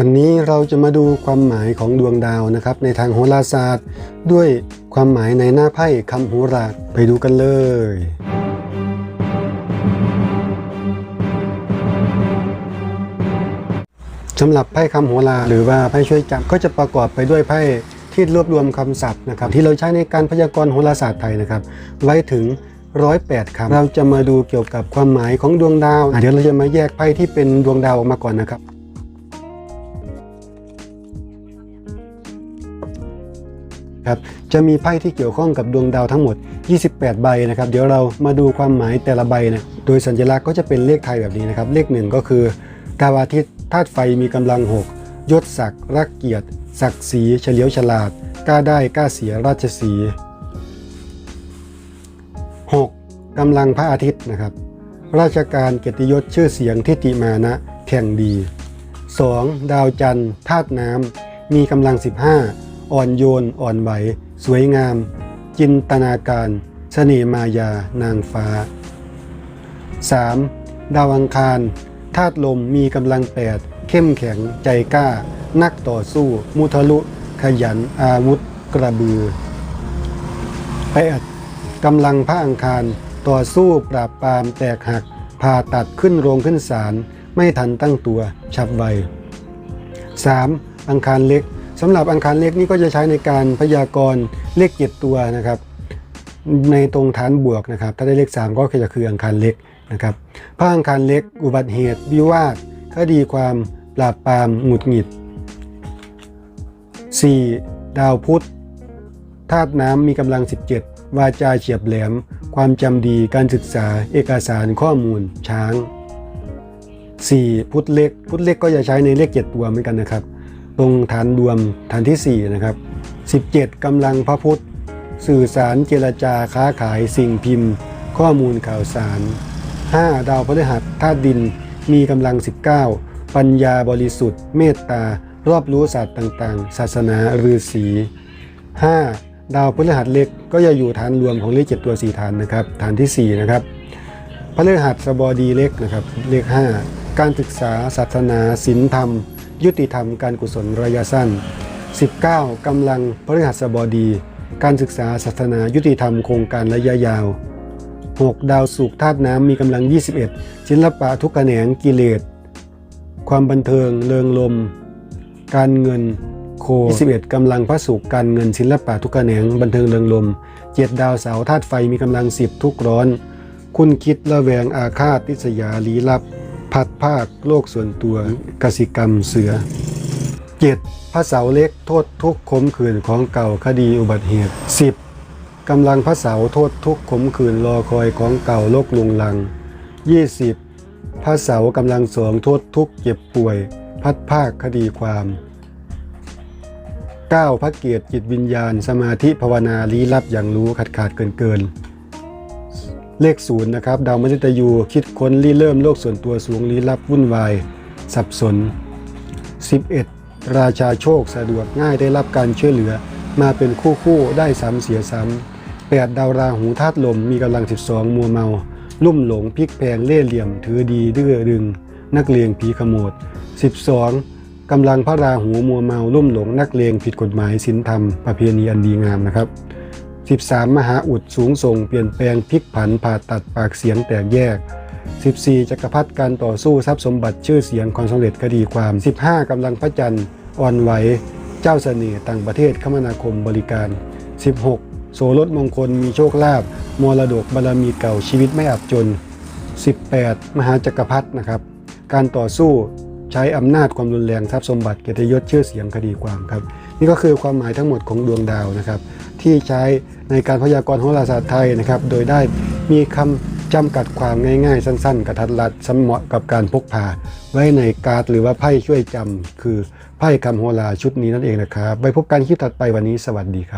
วันนี้เราจะมาดูความหมายของดวงดาวนะครับ ในทางโหราศาสตร์ ด้วยความหมายในหน้าไพ่คำโหราไปดูกันเลย สำหรับไพ่คำโหราหรือว่าไพ่ช่วยจับก็จะประกอบไปด้วยไพ่ที่รวบรวมคำศัพท์นะครับ ที่เราใช้ในการพยากรณ์โหราศาสตร์ไทยนะครับ ไว้ถึงร้อยแปดคำเราจะมาดูเกี่ยวกับความหมายของดวงดาวเดี๋ยวเราจะมาแยกไพ่ที่เป็นดวงดาวออกมาก่อนนะครับ ครับจะมีไพ่ที่เกี่ยวข้องกับดวงดาวทั้งหมด 28 ใบนะครับเดี๋ยวเรามาดูความหมายแต่ละใบนะโดยสัญลักษณ์ก็จะเป็นเลขไทยแบบนี้นะครับเลขหนึ่งก็คือดาวอาทิตย์ธาตุไฟมีกำลัง 6 ยศศักดิ์รักเกียรติ ศักดิ์ศรีเฉลียวฉลาดกล้าได้กล้าเสียราชสีห์ 6. กำลังพระอาทิตย์นะครับ ราชการเกียรติยศชื่อเสียงทิติมานะแข่งดี 2. ดาวจันทร์ธาตุน้ำมีกำลัง 15 อ่อนโยน อ่อนไหว สวยงาม จินตนาการเสน่ห์มายานางฟ้า 3. ดาวอังคารธาตุลมมีกำลัง8เข้มแข็งใจกล้า นักต่อสู้ มุทะลุ ขยันอาวุธ กระบือ 8. กำลังพระอังคารต่อสู้ปราบปรามแตกหักผ่าตัดขึ้นโรงขึ้นศาลไม่ทันตั้งตัวฉับไว 3. อังคารเล็ก สำหรับอังคารเล็กนี่ก็จะใช้ในการพยากรณ์เลขเจ็ดตัวนะครับ ในตรงฐานบวกนะครับ ถ้าได้เลข 3 ก็จะคืออังคารเล็กนะครับพระอังคารเล็ก อุบัติเหตุ วิวาทคดีความปราบปรามหงุดหงิด 4. ดาวพุธธาตุน้ำมีกำลัง 17 วาจาเฉียบแหลม ความจำดีการศึกษา เอกสารข้อมูล ช้าง 4. พุธเล็ก พุธเล็กก็จะใช้ในเลข 7 ตัวเหมือนกันนะครับ ตรงฐานรวมฐานที่4นะครับ17กำลังพระพุทธ สื่อสารเจรจาค้าขายสิ่งพิมพ์ ข้อมูลข่าวสาร 5. ดาวพฤหัสธาตุดินมีกำลัง 19 ปัญญาบริสุทธิ์ เมตตารอบรู้ศาสตร์ต่างๆ ศาสนาฤาษี 5. ดาวพฤหัสเล็กก็จะอยู่ฐานรวมของเลข7ตัว 4 ฐานนะครับ ฐานที่ 4 นะครับพฤหัสบดีเล็กนะครับเลข5 การศึกษาศาสนาศีลธรรม ยุติธรรมการกุศลระยะสั้น 19กำลังพฤหัสบดี การศึกษาศาสนายุติธรรมโครงการระยะยาว 6 ดาวสุขธาตุน้ำมีกำลัง 21 ศิลปะทุกแขนงกิเลส ความบันเทิงเริงลม การเงินโค 21 กำลังพระศุกการเงินศิลปะทุกแขนงบันเทิงเริงลม 7 ดาวเสาธาตุไฟมีกำลัง 10 ทุกร้อน คุณคิดระแวงอาฆาตทิษยาลี้ลับ พัดภาคโลกส่วนตัวกสิกรรมเสือ 7. พระเสาเล็กโทษทุกข์ขมขื่นของเก่าคดีอุบัติเหตุ 10. กำลังพระเสาโทษทุกข์ขมขื่นรอคอยของเก่าโลกลุงลัง 20. พระเสากำลังสองโทษทุกข์เจ็บป่วย พัดภาคคดีความ 9. พระเกียรติจิตวิญญาณ สมาธิภาวนาลี้ลับอย่างรู้ขาดขาดเกินเกิน เลขศูนย์นะครับดาวมฤตยูคิดค้นรีเริ่มโลกส่วนตัวสูงลี้ลับวุ่นวาย สับสน 11. ราชาโชคสะดวกง่ายได้รับการช่วยเหลือ มาเป็นคู่คู่ได้ซ้ำเสียซ้ำ 8. ดาวราหูธาตุลมมีกำลัง 12 มัวเมา ลุ่มหลงพลิกแพงเล่เหลี่ยม ถือดีดื้อดึง นักเลงผีขโมด 12. กำลังพระราหูมัวเมา ลุ่มหลงนักเลงผิดกฎหมายศีลธรรม ประเพณีอันดีงามนะครับ 13 มหาอุดสูงส่งเปลี่ยนแปลงพลิกผันผ่าตัดปากเสียงแตกแยก 14 จักรพรรดิการต่อสู้ทรัพย์สมบัติชื่อเสียงความสำเร็จคดีความ 15กำลังพระจันทร์อ่อนไหว เจ้าเสน่ห์ต่างประเทศคมนาคมบริการ 16 โสรถมงคลมีโชคลาภมรดกบารมีเก่าชีวิตไม่อับจน 18 มหาจักรพรรดินะครับ การต่อสู้ ช้อำนาจความรุนแรงทรัพย์สมบัติเกียรติยศชื่อเสียงคดีความครับ นี่ก็คือความหมายทั้งหมดของดวงดาวนะครับ ที่ใช้ในการพยากรณ์โหราศาสตร์ไทยนะครับ โดยได้มีคำจำกัดความง่ายๆ สั้น ๆ กระทัดรัดสมเหมาะกับการพกพา ไว้ในการ์ดหรือว่าไพ่ช่วยจำคือไพ่คำโหราชุดนี้นั่นเองนะครับไว้พบกันคลิปถัดไปวันนี้สวัสดีครับ